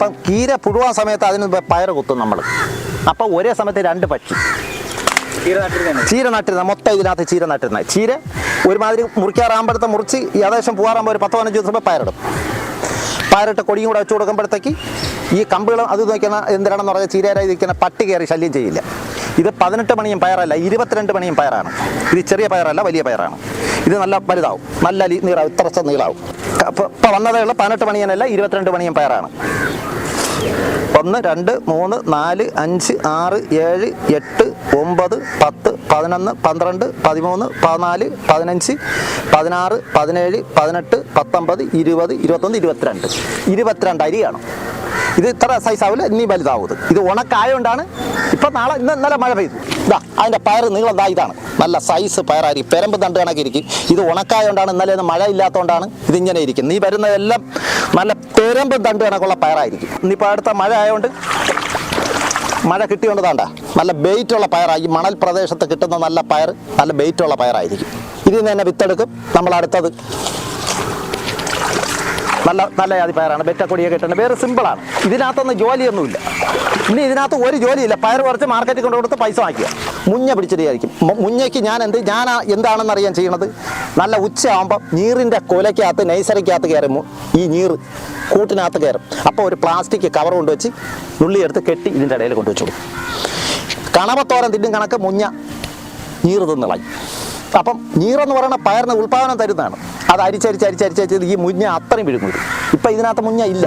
അപ്പം കീര പുഴുവാൻ സമയത്ത് അതിന് പയർ കുത്തും നമ്മൾ. അപ്പം ഒരേ സമയത്ത് രണ്ട് പക്ഷി ചീര നട്ടിരുന്ന മൊത്തം ഇതിനകത്ത് ചീര നട്ടിരുന്ന. ചീര ഒരുമാതിരി മുറിക്കാറാകുമ്പോഴത്തെ മുറിച്ച് ഏകദേശം പോകാറാകുമ്പോൾ ഒരു പത്ത് പതിനഞ്ച് ദിവസം പയറിടും. പയറിട്ട് കൊടിയും കൂടെ വെച്ച് കൊടുക്കുമ്പോഴത്തേക്ക് ഈ കമ്പുകളും അത് നോക്കുന്ന എന്തിനാണെന്ന് പറഞ്ഞാൽ ചീരയായി ഇരിക്കുന്ന പട്ടി കയറി ശല്യം ചെയ്യില്ല. ഇത് പതിനെട്ട് മണിയും പയറല്ല ഇരുപത്തിരണ്ട് മണിയും പയറാണ്. ഇത് ചെറിയ പയറല്ല വലിയ പയറാണ്. ഇത് നല്ല വലുതാവും നല്ല നീളാവും ഇത്രച്ച നീളാവും. അപ്പോൾ ഇപ്പോൾ വന്നതേ ഉള്ള പതിനെട്ട് മണിയനല്ല ഇരുപത്തിരണ്ട് മണിയും പയറാണ്. ഒന്ന് രണ്ട് മൂന്ന് നാല് അഞ്ച് ആറ് ഏഴ് എട്ട് ഒമ്പത് പത്ത് പതിനൊന്ന് പന്ത്രണ്ട് പതിമൂന്ന് പതിനാല് പതിനഞ്ച് പതിനാറ് പതിനേഴ് പതിനെട്ട് പത്തൊമ്പത് ഇരുപത് ഇരുപത്തൊന്ന് ഇരുപത്തിരണ്ട്. ഇരുപത്തിരണ്ട് അരിയാണ്. ഇത് ഇത്ര സൈസ് ആവില്ല ഇനി വലുതാവും ഇത്. ഉണക്കായ ഉണക്കായോണ്ടാണ് ഇപ്പം നാളെ ഇന്ന് നല്ല മഴ പെയ്തു. ഇതാ അതിന്റെ പയർ നീളം എന്താ ഇതാണ്. നല്ല സൈസ് പയറായി പെരമ്പ് തണ്ട് കണക്കിരിക്കും ഇത് ഉണക്കായോണ്ടാണ് ഇന്നലെ മഴ ഇല്ലാത്തതുകൊണ്ടാണ് ഇതിങ്ങനെ ഇരിക്കും നീ വരുന്നതെല്ലാം നല്ല പെരമ്പ് തണ്ട് കണക്കുള്ള പയറായിരിക്കും. ഇന്നിപ്പോൾ അടുത്ത മഴ ആയതുകൊണ്ട് മഴ കിട്ടിയോണ്ട് താണ്ട നല്ല ബെയ്റ്റുള്ള പയറായി മണൽ പ്രദേശത്ത് കിട്ടുന്ന നല്ല പയർ നല്ല ബെയ്റ്റ് ഉള്ള പയറായിരിക്കും. ഇതിൽ നിന്ന് തന്നെ വിത്തെടുക്കും. നമ്മൾ അടുത്തത് നല്ല നല്ല ജാതി പയറാണ് വെറ്റക്കൊടിയൊക്കെ കിട്ടുന്നത് വേറെ സിമ്പിളാണ് ഇതിനകത്തൊന്നും ജോലിയൊന്നുമില്ല. ഇനി ഇതിനകത്ത് ഒരു ജോലിയില്ല. പയർ കുറച്ച് മാർക്കറ്റിൽ കൊണ്ടു കൊടുത്ത് പൈസ വാങ്ങിക്കുക. മുഞ്ഞ പിടിച്ചിട്ടായിരിക്കും മുഞ്ഞയ്ക്ക് ഞാൻ എന്ത് ഞാൻ എന്താണെന്ന് അറിയാൻ ചെയ്യണത്? നല്ല ഉച്ചയാകുമ്പോൾ നീറിന്റെ കൊലയ്ക്കകത്ത് നൈസറിക്കകത്ത് കയറും. ഈ നീറ് കൂട്ടിനകത്ത് കയറും. അപ്പോൾ ഒരു പ്ലാസ്റ്റിക് കവർ കൊണ്ടുവച്ച് നുള്ളിയെടുത്ത് കെട്ടി ഇതിന്റെ ഇടയിൽ കൊണ്ടുവച്ചു കണവത്തോരൻ തിന്നും കണക്ക് മുഞ്ഞ നീറ് തിന്നിളയും. അപ്പം നീറെന്ന് പറയുന്ന പയറിന് ഉൽപ്പാദനം തരുന്നതാണ്. അത് അരിച്ചരിച്ചരിച്ചരിച്ചരിച്ചത് അരിച്ചരിച്ച് ഈ മുഞ്ഞ അത്രയും വിഴുങ്ങും ഇപ്പം ഇതിനകത്ത് മുഞ്ഞ ഇല്ല.